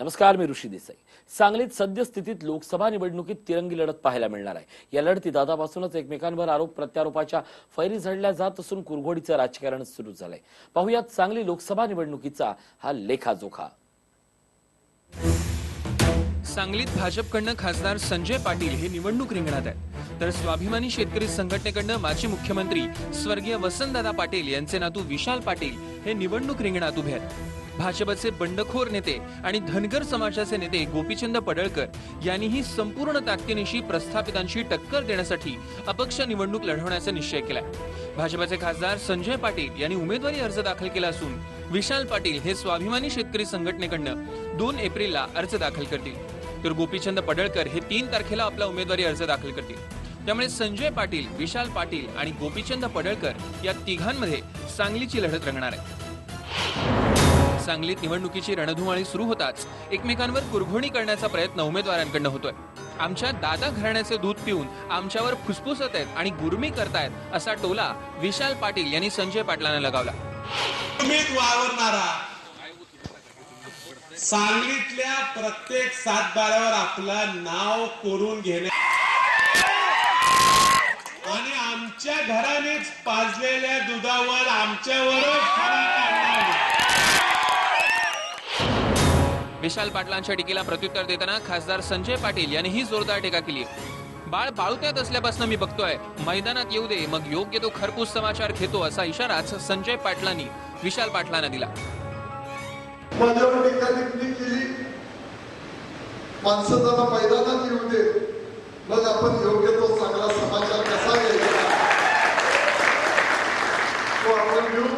नमस्कार मी ऋषी देसाई. सांगलीत सद्यस्थितीत लोकसभा निवडणुकीत तिरंगी लढत पाहायला मिळणार आहे. या लढतीत आतापासूनच एकमेकांवर आरोप प्रत्यारोपाच्या फैरी झडल्या जात असून कुरघोडीचं राजकारण सुरू झालंय. पाहुयात सांगली लोकसभा निवडणुकीचा हा लेखाजोखा. सांगलीत भाजपकडनं खासदार संजय पाटील हे निवडणूक रिंगणात आहेत. तर स्वाभिमानी शेतकरी संघटनेकडनं माजी मुख्यमंत्री स्वर्गीय वसंतदादा पाटील यांचे नातू विशाल पाटील हे निवडणूक रिंगणात उभे आहेत. भाजपचे बंडखोर नेते आणि धनगर समाजाचे नेते गोपीचंद पडळकर यांनीही संपूर्ण ताकदीनिशी प्रस्थापितांशी टक्कर देण्यासाठी अपक्ष निवडणूक लढवण्याचा निश्चय केला भाजपचे खासदार संजय पाटील यांनी उमेदवारी अर्ज दाखल केला असून विशाल पाटील हे स्वाभिमानी शेतकरी संघटनेकडनं दोन एप्रिलला अर्ज दाखल करतील. तर गोपीचंद पडळकर हे तीन तारखेला आपला उमेदवारी अर्ज दाखल करतील. त्यामुळे संजय पाटील विशाल पाटील आणि गोपीचंद पडळकर या तिघांमध्ये सांगलीची लढत रंगणार आहे. सांगलीत निवडणुकीची रणधुमाळी सुरू होताच. एकमेकांवर कुरघोणी करण्याचा प्रयत्न उमेदवारांकडनं होतोय. आमच्या दादा घराण्याचे दूध पिऊन आमच्यावर फुसफुसत आहेत आणि गुरमी करतायत असा टोला विशाल पाटील यांनी संजय पाटलांना लगावला. सांगलीतल्या प्रत्येक सातबाऱ्यावर आपलं नाव कोरून घेण्या आणि आमच्या घरानेच पाजलेल्या दुधावर आमच्यावर विशाल पाटलांच्या टीकेला प्रत्युत्तर देताना खासदार संजय पाटील यांनीही जोरदार टीका केली. बाळ बाळुत्यात असल्यापासून मी बघतोय मैदानात येऊ दे मग योग्य तो खरपूस समाचार घेतो असा इशाराच संजय पाटलांनी विशाल पाटलांना दिला. माझ्यावर टीका टिप्पणी केली. माणसं जरा मैदानात येऊ दे मग आपण योग्य तो चांगला समाचार कसा घ्यायचा तो आपण घेऊ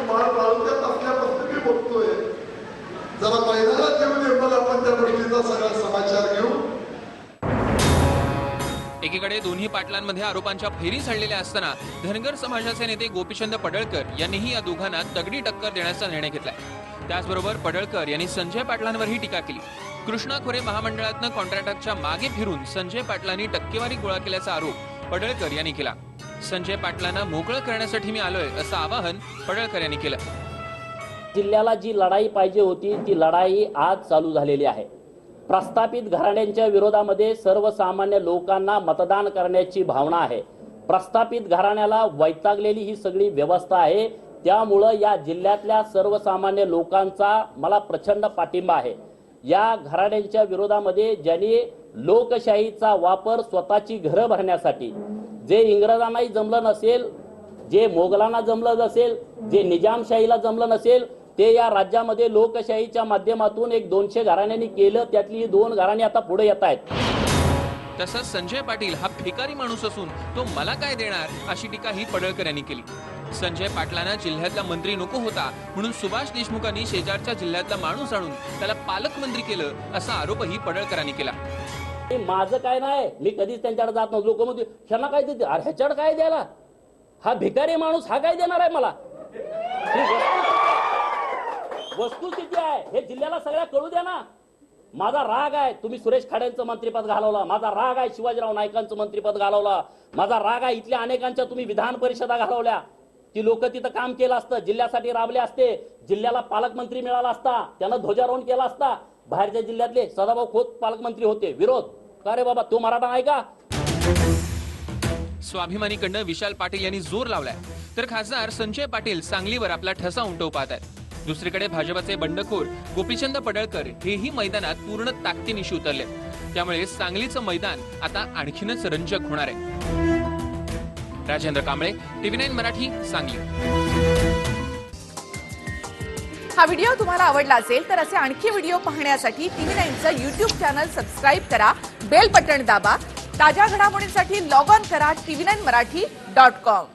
एकीकडे दोन्ही पाटलांमध्ये आरोपांच्या फेरी झडलेल्या असताना धनगर समाजाचे नेते गोपीचंद पडळकर यांनीही या दोघांना तगडी टक्कर देण्याचा निर्णय घेतलाय. त्याचबरोबर पडळकर यांनी संजय पाटलांवरही टीका केली. कृष्णा खोरे महामंडळातनं कॉन्ट्रॅक्टरच्या मागे फिरून संजय पाटलांनी टक्केवारी गोळा केल्याचा आरोप पडळकर यांनी केला. संजय पाटलांना मोकळं करण्यासाठी मी आलोय असं आवाहन पडळकर यांनी केलं. जिल्ह्याला जी लढाई पाहिजे होती ती लढाई आज चालू झालेली आहे. प्रस्थापित घराण्यांच्या विरोधामध्ये सर्वसामान्य लोकांना मतदान करण्याची भावना आहे. प्रस्थापित घराण्याला वैतागलेली ही सगळी व्यवस्था आहे. त्यामुळं या जिल्ह्यातल्या सर्वसामान्य लोकांचा मला प्रचंड पाठिंबा आहे. या घराण्यांच्या विरोधामध्ये ज्यांनी लोकशाहीचा वापर स्वतःची घरं भरण्यासाठी जे इंग्रजांनाही जमलं नसेल जे मोगलांना जमलं नसेल जे निजामशाहीला जमलं नसेल ते या राज्यामध्ये लोकशाहीच्या माध्यमातून एक दोनशे घराण्यांनी केलं त्यातली ही दोन घराणी आता पुढे येत आहेत. तसंच संजय पाटील हा भिकारी माणूस असून तो मला काय देणार अशी टीका ही पडळकर यांनी केली. संजय पाटलांना जिल्ह्यातला मंत्री नको होता म्हणून सुभाष देशमुखांनी शेजारच्या जिल्ह्यातला माणूस आणून त्याला पालकमंत्री केलं असा आरोपही पडळकरांनी केला. माझं काय नाही मी कधीच त्यांच्याकडे जात नव्हतो. लोक म्हणते ह्यांना काय देते? अरे ह्याच्याकडे काय द्यायला? हा भिकारी माणूस हा काय देणार आहे मला? वस्तुस्थिती आहे? हे जिल्ह्याला सगळ्या कळू द्या ना. माझा राग आहे तुम्ही सुरेश खाड्यांचं मंत्रीपद घालवला. माझा राग आहे शिवाजीराव नाईकांचं मंत्रीपद घालवला. माझा राग आहे इथल्या अनेकांच्या तुम्ही विधान परिषदा घालवल्या. ती लोक तिथं काम केलं असतं जिल्ह्यासाठी राबले असते. जिल्ह्याला पालकमंत्री मिळाला असता त्यानं ध्वजारोहण केला असता. बाहेरच्या जिल्ह्यातले सदाभाऊ खोत पालकमंत्री होते. विरोध. का रे बाबा तो मराठा आहे का? स्वाभिमानीकडनं विशाल पाटील यांनी जोर लावलाय. तर खासदार संजय पाटील सांगलीवर आपला ठसा उमटवू पाहत आहेत दुसरीकडे भाजपचे बंडखोर गोपीचंद पडळकर हेही मैदानात पूर्ण ताकदीनिशी उतरले. त्यामुळे सांगलीचं मैदान आता आणखीनच रंजक होणार आहे. Rajendra Kamble TV nine Marathi Sangli. हा व्हिडिओ तुम्हाला आवडला असेल तर असे आणखी व्हिडिओ पाहण्यासाठी टीव्ही नाईनचं युट्यूब चॅनल सबस्क्राईब करा बेल बटन दाबा ताज्या घडामोडींसाठी लॉग ऑन करा TV nine Marathi dot com.